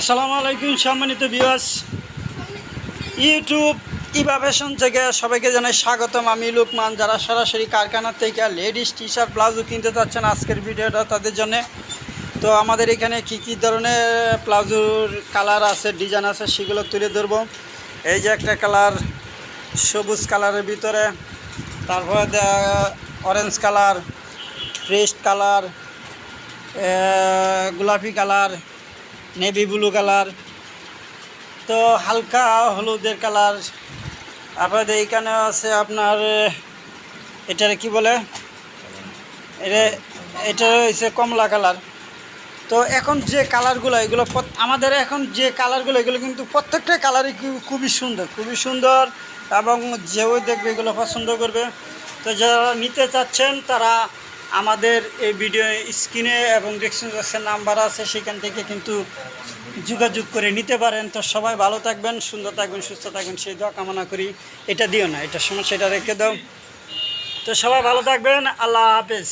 আসসালামু আলাইকুম সম্মানিত বিয়াস ইউটিউব ইবা ফ্যাশন থেকে সবাইকে জানাই স্বাগতম। আমি লুকমান। যারা সরাসরি কারখানা থেকে লেডিস টি শার্ট প্লাজো কিনতে চাচ্ছেন আজকের ভিডিওটা তাদের জন্য। তো আমাদের এখানে কি কি ধরনের প্লাজোর কালার আছে ডিজাইন আছে সেগুলো তুলে ধরবো। এই যে একটা কালার সবুজ কালারের ভিতরে। তারপরে অরেঞ্জ কালার ফ্রেশ কালার গোলাপি কালার নেভি ব্লু কালার তো হালকা হলুদের কালার আপনাদের এইখানে আছে আপনার, এটার কি বলে? এটা এটা হচ্ছে কমলা কালার তো এখন যে কালারগুলো এগুলো আমাদের এখন যে কালারগুলো এগুলো কিন্তু প্রত্যেকটা কালারই খুবই সুন্দর খুবই সুন্দর এবং যেও দেখবে এগুলো পছন্দ করবে। তো যারা নিতে চাচ্ছেন, তারা আমাদের এই ভিডিও স্ক্রিনে এবং ডিসক্রিপশন নাম্বার আছে সেখান থেকে কিন্তু যোগাযোগ করে নিতে পারেন। তো সবাই ভালো থাকবেন, সুন্দর থাকবেন, সুস্থ থাকবেন, সেই দোয়া কামনা করি। এটা দিও না, এটা সময় সেটা রেখে দাও। তো সবাই ভালো থাকবেন, আল্লাহ হাফেজ।